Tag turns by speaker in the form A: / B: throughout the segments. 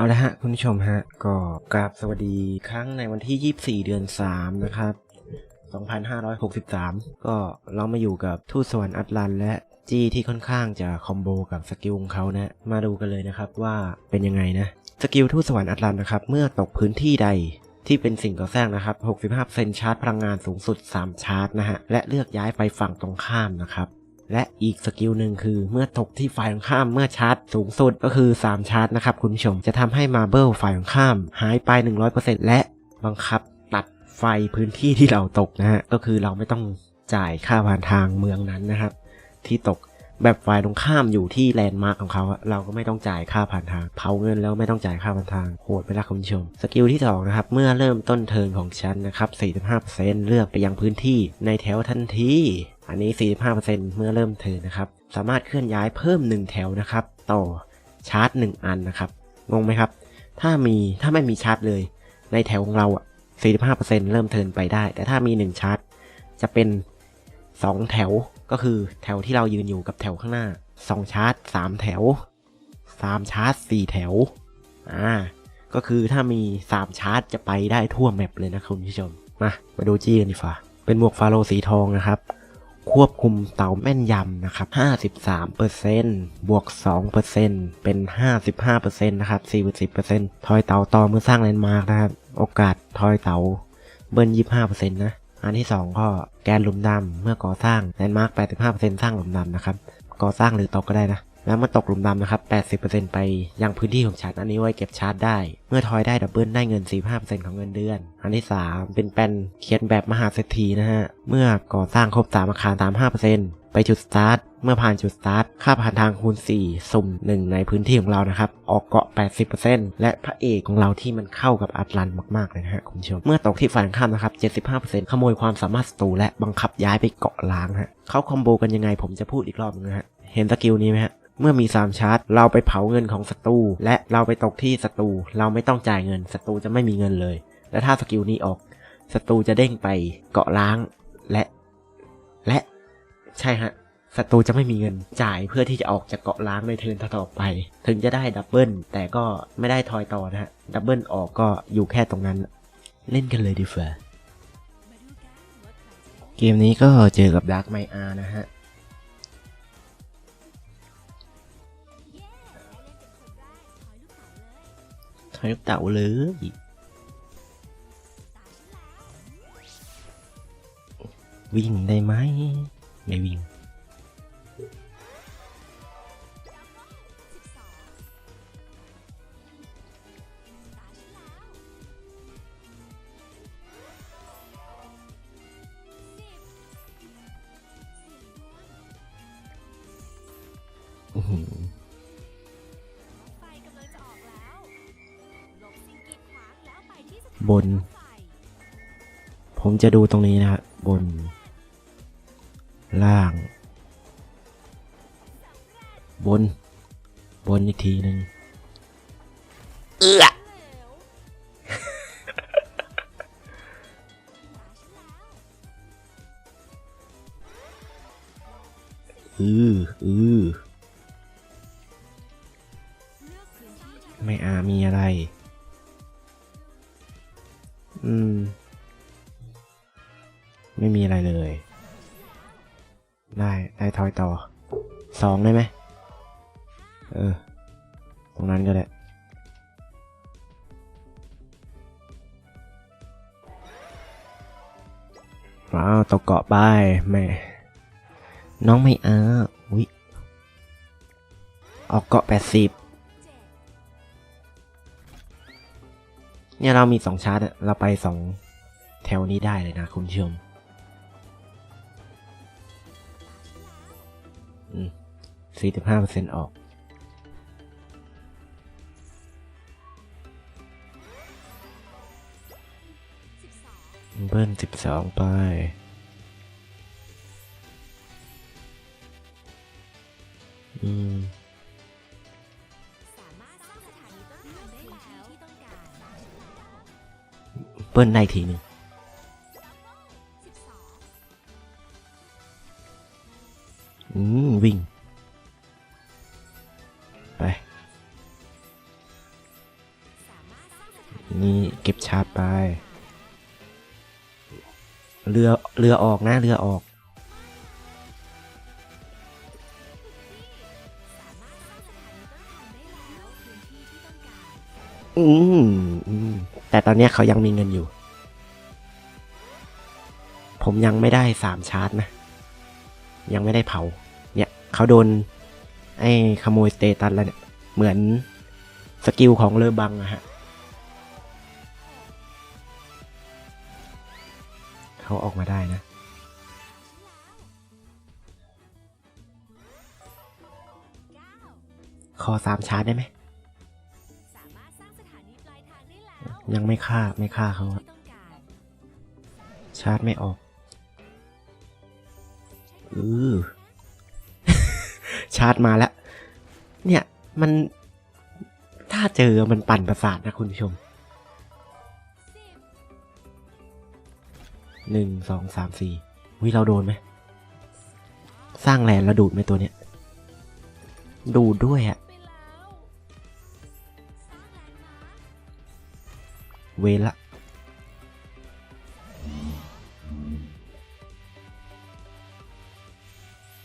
A: เอาละฮะคุณผู้ชมฮะ ก็กราบสวัสดีครั้งในวันที่ 24 เดือน 3 นะครับ 2563 ก็เรามาอยู่กับทูตสวรรค์อัตลัน และจี้ที่ค่อนข้างจะคอมโบกับสกิลของเขานะ มาดูกันเลยนะครับว่าเป็นยังไงนะ สกิลทูตสวรรค์อัตลันนะครับ เมื่อตกพื้นที่ใดที่เป็นสิ่งก่อสร้างนะครับ 65%ชาร์จพลังงานสูงสุด 3 ชาร์จนะฮะ และเลือกย้ายไปฝั่งตรงข้ามนะครับ และอีกสกิลหนึ่งคือเมื่อตกที่ฝ่ายตรงข้ามเมื่อชาร์จสูงสุดก็คือ 3 ชาร์จนะครับคุณผู้ชมจะทำให้มาเบิลฝ่ายตรงข้าม หายไป 100%และบังคับตัดไฟพื้นที่ที่เราตกนะฮะก็คือเราไม่ต้องจ่ายค่าผ่านทางเมืองนั้นนะครับ ที่ตกแบบฝ่ายตรงข้ามอยู่ที่แลนด์มาร์กของเขาเราก็ไม่ต้องจ่ายค่าผ่านทาง เผาเงินแล้วไม่ต้องจ่ายค่าผ่านทางโหดไปละคุณผู้ชม สกิลที่สองนะครับ เมื่อเริ่มต้นเทิร์นของฉันนะครับ 45%เลือกไปยังพื้นที่ในแถวทันที อันนี้ 45%เมื่อเริ่มเทินนะครับ สามารถเคลื่อนย้ายเพิ่ม 1 แถวนะครับ ต่อชาร์จ 1 อันนะครับ งงไหมครับ ถ้ามีถ้าไม่มีชาร์จเลย ในแถวของเราอะ 45%เริ่มเทินไปได้ แต่ถ้ามี 1 ชาร์จ จะเป็น 2 แถว ก็คือแถวที่เรายืนอยู่กับแถวข้างหน้า 2 ชาร์จ 3 แถว 3 ชาร์จ 4 แถว อ่า ก็คือถ้ามี 3 ชาร์จ จะไปได้ทั่วแมปเลยนะคุณผู้ชม มา มาดูจี้กันดีกว่า เป็นหมวกฟาโรห์สีทองนะครับ ควบคุมเตาแม่นยำนะครับ 53%บวก 2%เป็น 55%นะครับ40%ทอยเตาต่อเมื่อสร้างแลนด์มาร์กนะครับ โอกาสทอยเตาเบิ้ล25%นะ อันที่ 2 ก็แกนหลุมดำเมื่อก่อสร้างแลนด์มาร์ก85%สร้างหลุมดำนะครับ ก่อสร้างหรือตกก็ได้นะ แล้วมื่อตกหลุมดำนะครับ 80%ไปยังพื้นที่ของฉันอันนี้ไว้เก็บชาร์จได้ เมื่อทอยได้ดับเบิลได้เงิน 45%ของเงินเดือน อันที่ 3 เป็นแปนเขียนแบบมหาเศรษฐีนะฮะ เมื่อก่อสร้างครบ3อาคารตาม5%ไปจุดสตาร์ท เมื่อผ่านจุดสตาร์ท ค่าผ่านทางคูณ 4 สุ่ม 1 ในพื้นที่ของเรานะครับ ออกเกาะ 80%และพระเอกของเราที่มันเข้ากับอัตลันมากๆเลยนะฮะคุณผู้ชม เมื่อตกที่ฝ่ายข้ามนะครับ 75%ขโมยความสามารถศัตรูและบังคับย้ายไปเกาะล้างฮะเขาคอมโบกันยังไงผมจะพูดอีกรอบนึงนะฮะ เห็นสกิลนี้ไหมฮะ เมื่อมี3ชาร์จเราไปเผาเงินของศัตรูและเราไปตกที่ศัตรูเราไม่ต้องจ่ายเงินศัตรูจะไม่มีเงินเลย และถ้าสกิลนี้ออกศัตรูจะเด้งไปเกาะล้างและ และใช่ฮะศัตรูจะไม่มีเงินจ่ายเพื่อที่จะออกจากเกาะล้างในเทิร์นต่อไป ถึงจะได้ดับเบิลแต่ก็ไม่ได้ทอยต่อนะฮะ ดับเบิลออกก็อยู่แค่ตรงนั้น เล่นกันเลยดีฟ่าเกมนี้ก็เจอกับดาร์กไมอานะฮะ ทอยกเต่าเลยวิ่งได้ไหมไม่วิ่ง
B: บน
A: ผมจะดูตรงนี้นะฮะบน ล่าง บน บนอีกทีหนึ่งเอื้ออืออือไม่อามีอะไร อืม ไม่มีอะไรเลย ได้ได้ทอยต่อสองได้ไหมเออ ตรงนั้นก็ได้ว้าวตกเกาะไปแม่น้องไม่อาวิออกเกาะแปดสิบ เนี่ยเรามีสองชาร์จเราไปสองแถวนี้ได้เลยนะคุณผู้ชมอืมสี่สิบห้าเปอร์เซ็นต์ออก เบิ้ลสิบสองไปอืม เบิ้ลได้ทีหนึ่งอืมวิ่ง ไป นี่เก็บชาร์จไป เรือ เรือออกนะ เรือออก อืมอืม แต่ตอนนี้เขายังมีเงินอยู่ ผมยังไม่ได้สามชาร์จนะ ยังไม่ได้เผา เนี่ยเขาโดน ไอ้ขโมยสเตตัสแล้วเนี่ย เหมือนสกิลของเลอบังอะฮะ เขาออกมาได้นะขอสามชาร์จได้ไหม
B: ยังไม่
A: ฆ่าไม่ฆ่าเขาอะชาร์จไม่ออกอือชาร์จมาแล้ว เนี่ยมันถ้าเจอมันปั่นประสาทนะคุณผู้ชมหนึ่งสองสามสี่วิเราโดนไหม สร้างแลนด์แล้วดูดไหมตัวเนี้ย ดูดด้วยอะ เวรละ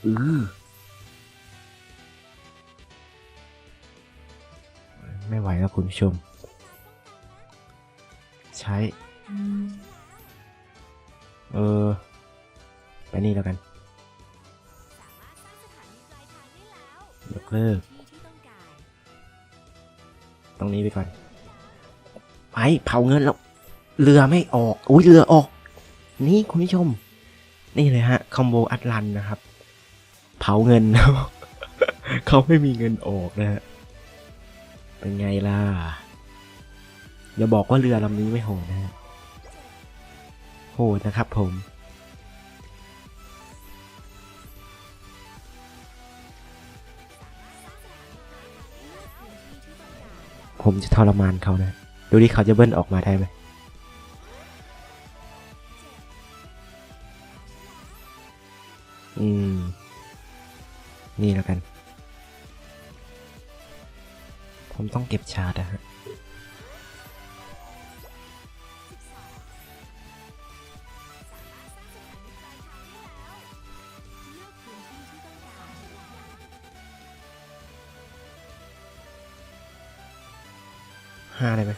A: อือไม่ไหวแล้วคุณผู้ชม ใช้ เออ ไปนี่แล้วกัน
B: ยว
A: ยกเลิก
B: ตร
A: งนี้ไปก่อน ไปเผาเงินแล้วเรือไม่ออกอุ้ยเรือออก นี่คุณผู้ชม นี่เลยฮะคอมโบอัตลันนะครับ เผาเงินเขาไม่มีเงินออกนะฮะเป็นไงล่ะอย่าบอกว่าเรือลำนี้ไม่โหดนะฮะโหดนะครับผมผมจะทรมานเขานะ ดูดิเขาจะเบิ้ลออกมาได้ไหมอืม นี่แล้วกัน ผมต้องเก็บชาร์จนะฮะห้าได้ไหม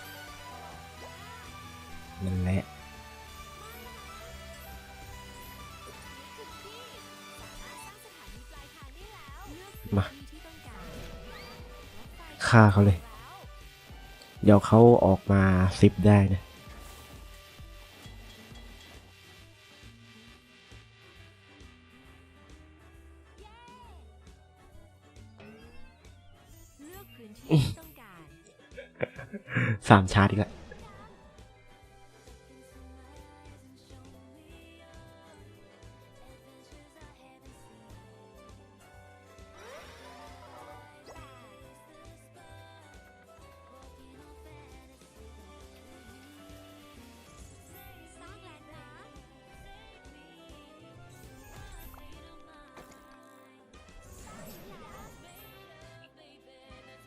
A: ฆ่าเขาเลย เดี๋ยวเขาออกมาซิปได้นะสามชาร์จอีกแล้ว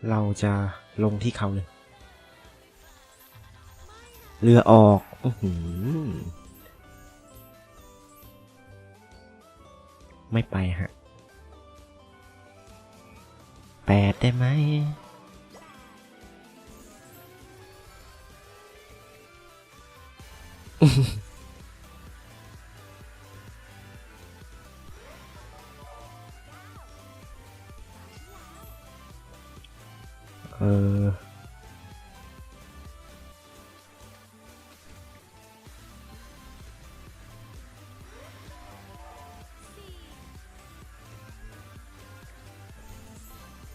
A: เราจะลงที่เขาเลย เรือออกอื้อหือไม่ไปฮะแปดได้ไหม เออ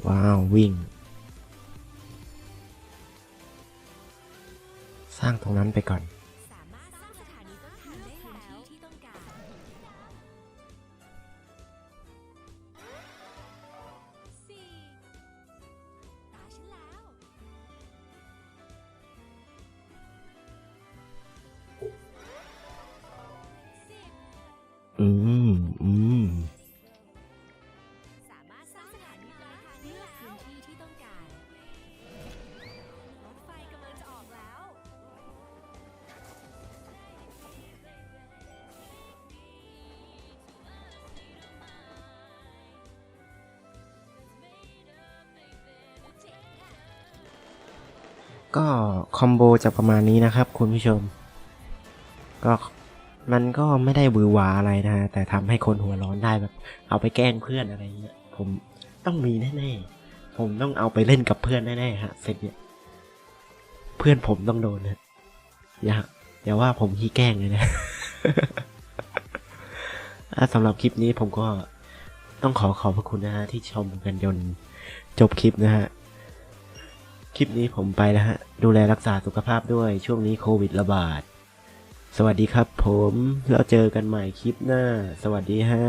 A: ว้าว วิ่ง สร้างตรงนั้นไปก่อน
B: อื
A: มอืมก็คอมโบจะประมาณนี้นะครับคุณผู้ชม ก็ มันก็ไม่ได้บือหวาอะไรนะฮะแต่ทำให้คนหัวร้อนได้แบบ เอาไปแกล้งเพื่อนอะไรเงี้ย ผมต้องมีแน่ๆ ผมต้องเอาไปเล่นกับเพื่อนแน่ๆฮะเสร็จเนี่ย เพื่อนผมต้องโดนนะอย่าอย่าว่าผมขี้แกล้งเลยนะอะสำหรับคลิปนี้ผมก็ต้องขอขอบพระคุณนะฮะที่ชมกันจนจบคลิปนะฮะ คลิปนี้ผมไปแล้วฮะ ดูแลรักษาสุขภาพด้วยช่วงนี้โควิดระบาด สวัสดีครับผม แล้วเจอกันใหม่คลิปหน้า สวัสดีฮะ